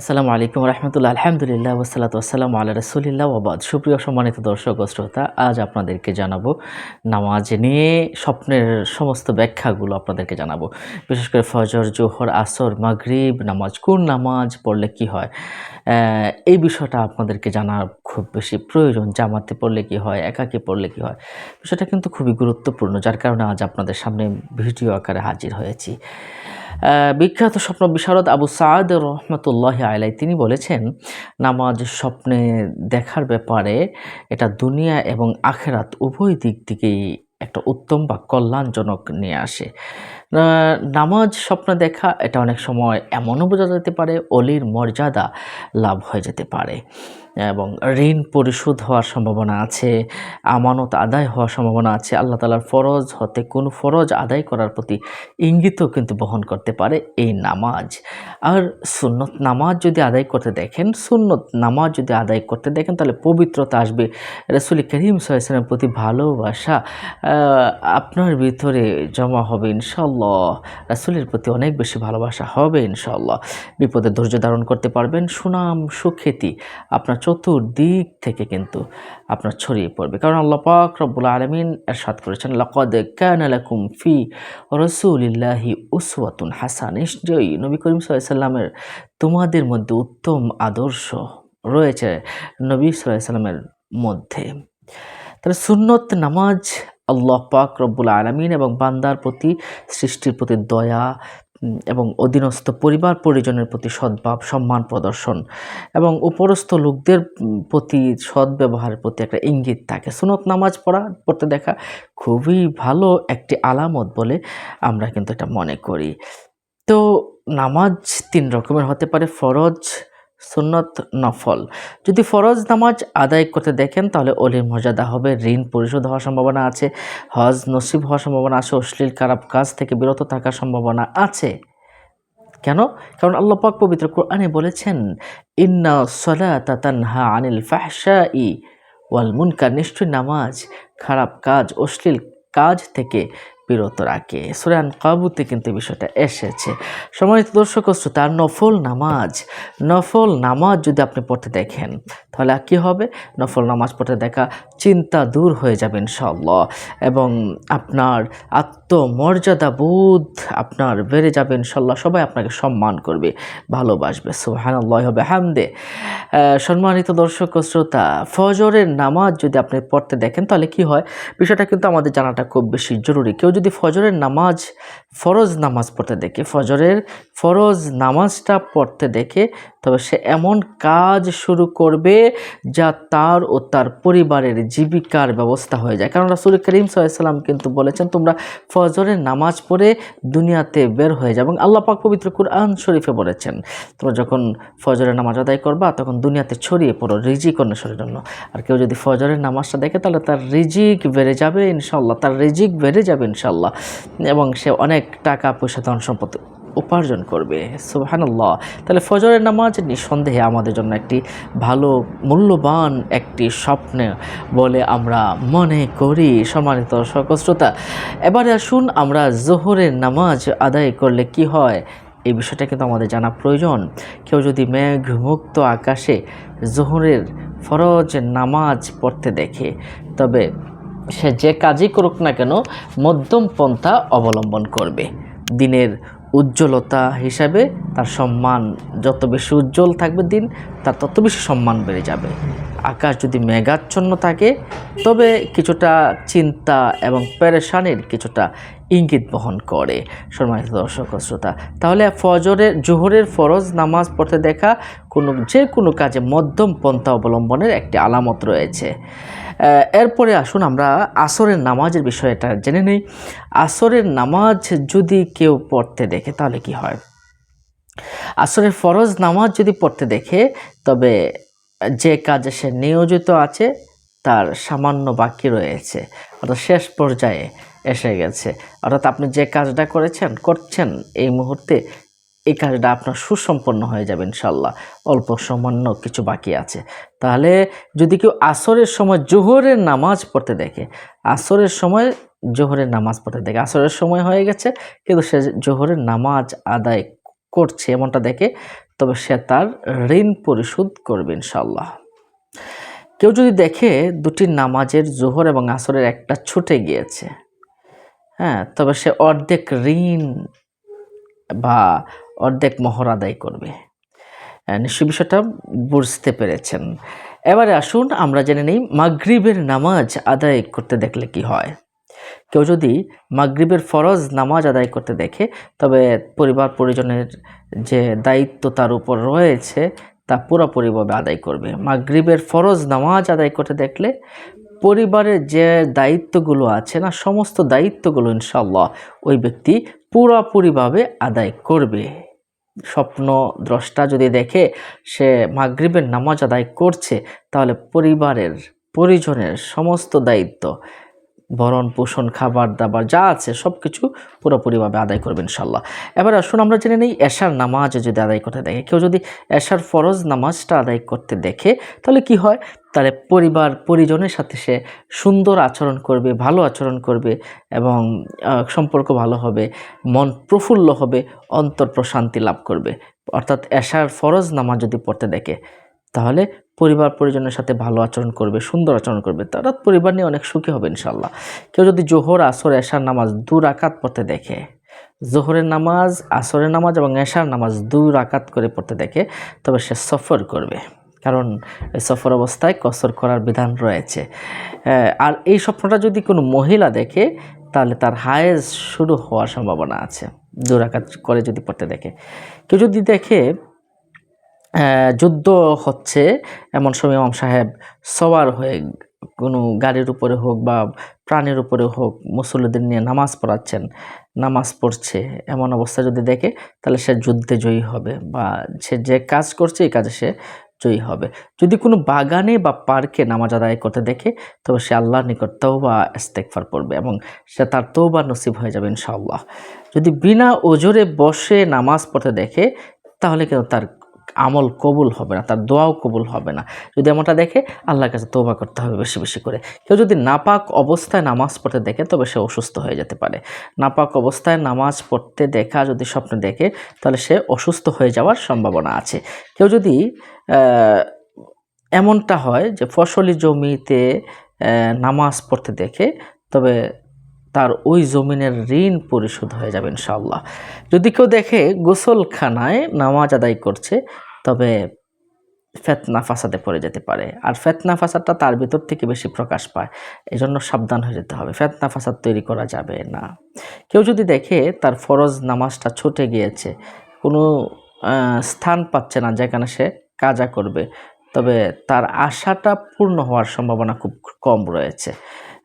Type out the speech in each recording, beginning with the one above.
আসসালামু আলাইকুম রহমতুল্লাহ, আলহামদুলিল্লাহ ওসালাত আসসালাম আল্লাহ রসুলিল্লাহ ওবাদ সুপ্রিয় সম্মানিত দর্শক ও শ্রোতা, আজ আপনাদেরকে জানাব নামাজ নিয়ে স্বপ্নের সমস্ত ব্যাখ্যাগুলো আপনাদেরকে জানাব। বিশেষ করে ফজর, জোহর, আসর, মাগরিব, নামাজ, কোন নামাজ পড়লে কি হয়? এই বিষয়টা আপনাদেরকে জানার খুব বেশি প্রয়োজন, জামাতে পড়লে কি হয়, একাকে পড়লে কি হয়? বিষয়টা কিন্তু খুবই গুরুত্বপূর্ণ, যার কারণে আজ আপনাদের সামনে ভিডিও আকারে হাজির হয়েছি। বিখ্যাত স্বপ্ন বিশারদ আবু সাদ রহমতুল্লাহ আলাই তিনি বলেছেন, নামাজ স্বপ্নে দেখার ব্যাপারে এটা দুনিয়া এবং আখেরাত উভয় দিক থেকেই একটা উত্তম বা কল্যাণজনক নিয়ে আসে। নামাজ স্বপ্ন দেখা এটা অনেক সময় এমনও বোঝা যেতে পারে, অলির মর্যাদা লাভ হয়ে যেতে পারে। এবং ঋণ পরিশোধ হওয়ার সম্ভাবনা আছে, আমানত আদায় হওয়ার সম্ভাবনা আছে, আল্লাহ তালার ফরজ হতে কোন ফরজ আদায় করার প্রতি ইঙ্গিতও কিন্তু বহন করতে পারে এই নামাজ। আর সুন্নত নামাজ যদি আদায় করতে দেখেন, সুন্নত নামাজ যদি আদায় করতে দেখেন, তাহলে পবিত্রতা আসবে। রসুল করিম সাল্লামের প্রতি ভালোবাসা আপনার ভিতরে জমা হবে ইনশাল্লাহ রাসুলের প্রতি অনেক বেশি ভালোবাসা হবে ইনশাল্লাহ বিপদে ধৈর্য ধারণ করতে পারবেন, সুনাম সুখ্যাতি আপনার চতুর্দিক থেকে কিন্তু আপনার ছড়িয়ে পড়বে। কারণ আল্লাহ পাক রব্বুল আলমিন এরশাদ করেছেন, লকদ কানা লাকুম ফি রসুলিল্লাহি উসওয়াতুন হাসান। নিশ্চয়ই নবী করিম সাল্লামের তোমাদের মধ্যে উত্তম আদর্শ রয়েছে নবী সাল্লামের মধ্যে। তাহলে সুন্নত নামাজ আল্লাহ পাক রব্বুল আলমিন এবং বান্দার প্রতি সৃষ্টির প্রতি দয়া এবং অধীনস্থ পরিবার পরিজনের প্রতি সদ্ভাব, সম্মান প্রদর্শন এবং উপরস্থ লোকদের প্রতি সদ্ব্যবহারের প্রতি একটা ইঙ্গিত থাকে। সুনত নামাজ পড়া, পড়তে দেখা খুবই ভালো একটি আলামত বলে আমরা কিন্তু এটা মনে করি। তো নামাজ তিন রকমের হতে পারে, ফরজ সুন্নত নফল। যদি ফরজ নামাজ আদায় করতে দেখেন, তাহলে অলির মর্যাদা হবে, ঋণ পরিশোধ হওয়ার সম্ভাবনা আছে, হজ নসিব হওয়ার সম্ভাবনা আছে, অশ্লীল, খারাপ কাজ থেকে বিরত থাকার সম্ভাবনা আছে। কেন? কারণ আল্লাহ পাক পবিত্র কোরআনে বলেছেন, ইন্না সলাতা তানহা আনিল ফাহশাই ওয়াল মুনকার। নিশ্চয় নামাজ, খারাপ কাজ, অশ্লীল কাজ থেকে বিরত রাখে। সুরান কাবুতে কিন্তু বিষয়টা এসেছে। সম্মানিত দর্শক শ্রোতা, নফল নামাজ নফল নামাজ যদি আপনি পড়তে দেখেন তাহলে আর কী হবে? নফল নামাজ পড়তে দেখা চিন্তা দূর হয়ে যাবে ইনশাল্লাহ এবং আপনার আত্মমর্যাদা বোধ আপনার বেড়ে যাবে ইনশাল্লাহ সবাই আপনাকে সম্মান করবে, ভালোবাসবে। সুহানাল্লাহ হবে হামদে সম্মানিত দর্শক শ্রোতা, ফজরের নামাজ যদি আপনি পড়তে দেখেন, তাহলে কি হয়? বিষয়টা কিন্তু আমাদের জানাটা খুব বেশি জরুরি। কেউ যদি ফজরের নামাজ, ফরজ নামাজ পড়তে দেখে, ফজরের ফরজ নামাজটা পড়তে দেখে, তবে সে এমন কাজ শুরু করবে যা তার ও তার পরিবারের জীবিকার ব্যবস্থা হয়ে যায়। কারণ রাসুল করিম সাল্লাম কিন্তু বলেছেন, তোমরা ফজরের নামাজ পড়ে দুনিয়াতে বের হয়ে যাবে এবং আল্লাহ পাক পবিত্র কুরআন শরীফে বলেছেন, তোমরা যখন ফজরের নামাজ আদায় করবা, তখন দুনিয়াতে ছড়িয়ে পড়ো রিজিক অন্বেষণের জন্য। আর কেউ যদি ফজরের নামাজটা দেখে, তাহলে তার রিজিক বেড়ে যাবে ইনশাল্লাহ তার রিজিক বেড়ে যাবে ইনশাল্লাহ এবং সে অনেক টাকা, পয়সা ধন সম্পদ উপার্জন করবে। সুবহানাল্লাহ। তাহলে ফজরের নামাজ নিঃসন্দেহে আমাদের জন্য একটি ভালো, মূল্যবান একটি স্বপ্ন বলে আমরা মনে করি সম্মানিত শ্রোতা। এবারে আসুন আমরা জোহরের নামাজ আদায় করলে কি হয়? এই বিষয়টা কিন্তু আমাদের জানা প্রয়োজন। কেউ যদি মেঘমুক্ত আকাশে জোহরের ফরজ নামাজ পড়তে দেখে, তবে সে যে কাজই করুক না কেন, মধ্যম পন্থা অবলম্বন করবে। দিনের উজ্জ্বলতা হিসাবে তার সম্মান, যত বেশি উজ্জ্বল থাকবে দিন, তার তত বেশি সম্মান বেড়ে যাবে। আকাশ যদি মেঘাচ্ছন্ন থাকে, তবে কিছুটা চিন্তা এবং প্যারেশানির কিছুটা ইঙ্গিত বহন করে। সম্মানিত দর্শক শ্রোতা, তাহলে ফজরের, জোহরের ফরজ নামাজ পড়তে দেখা কোনো, যে কোনো কাজে মধ্যম পন্থা অবলম্বনের একটি আলামত রয়েছে। এরপরে আসুন আমরা আসরের নামাজের বিষয়টা জেনে নেই। আসরের নামাজ যদি কেউ পড়তে দেখে, তাহলে কি হয়? আসরের ফরজ নামাজ যদি পড়তে দেখে, তবে যে কাজে সে নিয়োজিত আছে, তার সামান্য বাকি রয়েছে। অর্থাৎ শেষ পর্যায়ে এসে গেছে। অর্থাৎ আপনি যে কাজটা করেছেন, করছেন এই মুহূর্তে এই কাজটা আপনার সুসম্পন্ন হয়ে যাবে ইনশাল্লাহ অল্প সামান্য কিছু বাকি আছে। তাহলে যদি কেউ আসরের সময় জোহরের নামাজ পড়তে দেখে, আসরের সময় জোহরের নামাজ পড়তে দেখে, আসরের সময় হয়ে গেছে, কিন্তু সে জোহরের নামাজ আদায় করছে এমনটা দেখে, তবে সে তার ঋণ পরিশোধ করবে ইনশাল্লাহ কেউ যদি দেখে দুটি নামাজের জোহর এবং আসরের একটা ছুটে গিয়েছে হ্যাঁ তবে সে অর্ধেক ঋণ বা অর্ধেক মহর আদায় করবে। নিশ্চয় বিষয়টা বুঝতে পেরেছেন। এবারে আসুন, আমরা জেনে নিই মাগরিবের নামাজ আদায় করতে দেখলে কি হয়। কেউ যদি মাগরিবের ফরজ নামাজ আদায় করতে দেখে, তবে পরিবার পরিজনের যে দায়িত্ব তার উপর রয়েছে, তা পুরোপুরিভাবে আদায় করবে। মাগরিবের ফরজ নামাজ আদায় করতে দেখলে পরিবারের যে দায়িত্বগুলো আছে না, সমস্ত দায়িত্বগুলো ইনশাল্লাহ ওই ব্যক্তি পুরোপুরিভাবে আদায় করবে। স্বপ্ন দ্রষ্টা যদি দেখে সে মাগরীবের নামাজ আদায় করছে, তাহলে পরিবারের, পরিজনের সমস্ত দায়িত্ব ভরণ, পোষণ, খাবার, দাবার, যা আছে সব কিছু পুরোপুরিভাবে আদায় করবে ইনশাল্লাহ এবার আসুন আমরা জেনে নিই এশার নামাজ যদি আদায় করতে দেখে। কেউ যদি এশার ফরজ নামাজটা আদায় করতে দেখে, তাহলে কি হয়? তাহলে পরিবার, পরিজনের সাথে সে সুন্দর আচরণ করবে, ভালো আচরণ করবে এবং সম্পর্ক ভালো হবে, মন প্রফুল্ল হবে, অন্তর প্রশান্তি লাভ করবে। অর্থাৎ এশার ফরজ নামাজ যদি পড়তে দেখে, তাহলে পরিবার পরিজনের সাথে ভালো আচরণ করবে, সুন্দর আচরণ করবে তারা পরিবার নিয়ে অনেক সুখী হবে ইনশাল্লাহ কেউ যদি জোহর, আসর, এশার নামাজ দু রাকাত পড়তে দেখে, জোহরের নামাজ, আসরের নামাজ এবং এশার নামাজ দু রাকাত করে পড়তে দেখে, তবে সে সফর করবে। কারণ সফর অবস্থায় কসর করার বিধান রয়েছে। আর এই স্বপ্নটা যদি কোনো মহিলা দেখে, তাহলে তার হায়েজ শুরু হওয়ার সম্ভাবনা আছে। দু রাকাত করে যদি পড়তে দেখে। কেউ যদি দেখে যুদ্ধ হচ্ছে এমন সময় ইমাম সাহেব সওয়ার হয়ে কোনো গাড়ির উপরে হোক বা প্রাণের উপরে হোক মুসল্লিদের নিয়ে নামাজ পড়াচ্ছেন, নামাজ পড়ছে, এমন অবস্থা যদি দেখে তাহলে সে যুদ্ধে জয়ী হবে বা সে যে কাজ করছে এই কাজে সে জয়ী হবে। যদি কোনো বাগানে বা পার্কে নামাজ আদায় করতে দেখে, তবে সে আল্লাহর নিকট তৌবা ইস্তেকফার পড়বে এবং সে তার তৌবা নসিব হয়ে যাবে ইনশাআল্লাহ। যদি বিনা ওজোরে বসে নামাজ পড়তে দেখে, তাহলে কিন্তু তার আমল কবুল হবে না, তার দোয়াও কবুল হবে না। যদি এমনটা দেখে, আল্লাহর কাছে তৌবা করতে হবে বেশি বেশি করে। কেউ যদি নাপাক অবস্থায় নামাজ পড়তে দেখে, তবে সে অসুস্থ হয়ে যেতে পারে। নাপাক অবস্থায় নামাজ পড়তে দেখা যদি স্বপ্নে দেখে, তাহলে সে অসুস্থ হয়ে যাওয়ার সম্ভাবনা আছে। কেউ যদি এমনটা হয় যে ফসলি জমিতে নামাজ পড়তে দেখে, তবে তার ওই জমিনের ঋণ পরিশোধ হয়ে যাবে ইনশাআল্লাহ। যদি কেউ দেখে গোসলখানায় নামাজ আদায় করছে তবে ফেতনা ফাসাদে পড়ে যেতে পারে। আর ফেতনা ফাসাদটা তার ভিতর থেকে বেশি প্রকাশ পায়। এই জন্য সাবধান হয়ে যেতে হবে। ফেতনা ফাসাদ তৈরি করা যাবে না। কেউ যদি দেখে তার ফরজ নামাজটা ছুটে গিয়েছে, কোনো স্থান পাচ্ছে না যেখানে সে কাজা করবে, তবে তার আশাটা পূর্ণ হওয়ার সম্ভাবনা খুব কম রয়েছে।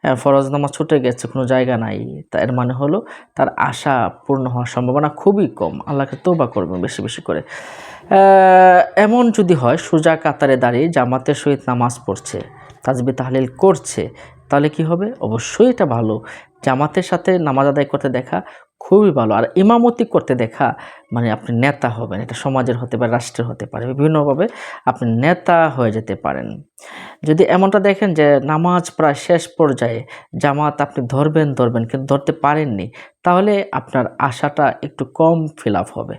ফরজ নামাজ ছুটে গেছে, কোনো জায়গা নাই। তা এর মানে হলো তার আশা পূর্ণ হওয়ার সম্ভাবনা খুবই কম। আল্লাহকে তোবা করবে বেশি বেশি করে। এমন যদি হয়, সোজা কাতারে দাঁড়িয়ে জামাতের সহিত নামাজ পড়ছে, তাজবি তাহলিল করছে, তাহলে কি হবে? অবশ্যই এটা ভালো। জামাতের সাথে নামাজ আদায় করতে দেখা খুবই ভালো। আর ইমামতি করতে দেখা মানে আপনি নেতা হবেন, এটা সমাজের হতে পারে, রাষ্ট্রের হতে পারে, বিভিন্নভাবে আপনি নেতা হয়ে যেতে পারেন। যদি এমনটা দেখেন যে নামাজ প্রায় শেষ পর্যায়ে জামাত আপনি ধরবেন ধরবেন কিন্তু ধরতে পারেননি, তাহলে আপনার আশাটা একটু কম ফিল হবে।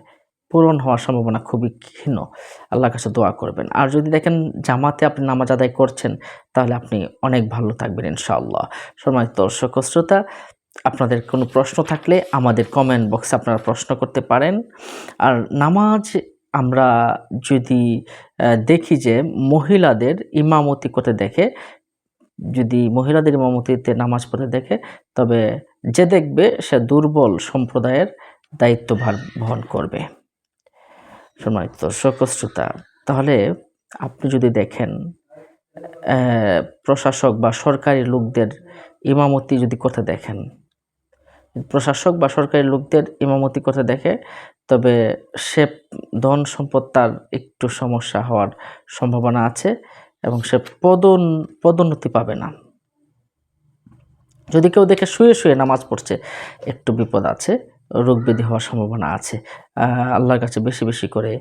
পূরণ হওয়ার সম্ভাবনা খুবই ক্ষীণ। আল্লাহর কাছে দোয়া করবেন। আর যদি দেখেন জামাতে আপনি নামাজ আদায় করছেন, তাহলে আপনি অনেক ভালো থাকবেন ইনশাআল্লাহ। সম্মানিত দর্শক শ্রোতা আপনাদের কোনো প্রশ্ন থাকলে আমাদের কমেন্ট বক্সে আপনারা প্রশ্ন করতে পারেন। আর নামাজ আমরা যদি দেখি যে মহিলাদের ইমামতি করতে দেখে, যদি মহিলাদের ইমামতিতে নামাজ পড়তে দেখে, তবে যে দেখবে সে দুর্বল সম্প্রদায়ের দায়িত্বভার বহন করবে। সম্মানিত দর্শক তাহলে আপনি যদি দেখেন প্রশাসক বা সরকারি লোকদের ইমামতি যদি করতে দেখেন প্রশাসক বা সরকারি লোকদের ইমামতি করতে দেখে, তবে সে ধন সম্পদ তার একটু সমস্যা হওয়ার সম্ভাবনা আছে এবং সে পদন, পদোন্নতি পাবে না। যদি কেউ দেখে শুয়ে শুয়ে নামাজ পড়ছে, একটু বিপদ আছে, রোগ ব্যাধি হওয়ার সম্ভাবনা আছে। আল্লাহর কাছে বেশি বেশি করে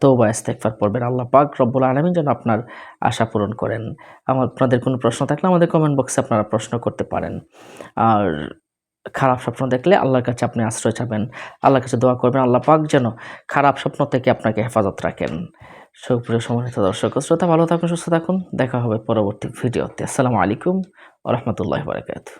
তৌবা ইস্তেগফার পড়বেন। আল্লাহ পাক রব্বুল আলমিন যেন আপনার আশা পূরণ করেন। আমার, আপনাদের কোনো প্রশ্ন থাকলে আমাদের কমেন্ট বক্সে আপনারা প্রশ্ন করতে পারেন। আর খারাপ স্বপ্ন দেখলে আল্লাহর কাছে আপনি আশ্রয় চাবেন। আল্লাহর কাছে দোয়া করবেন, আল্লাহ পাক যেন খারাপ স্বপ্ন থেকে আপনাকে হেফাজত রাখেন। সুপ্রিয় সম্মানিত দর্শক শ্রোতা, ভালো থাকুন, সুস্থ থাকুন। দেখা হবে পরবর্তী ভিডিওতে। আসসালামু আলাইকুম ওরহমতুল্লাহ বারকাত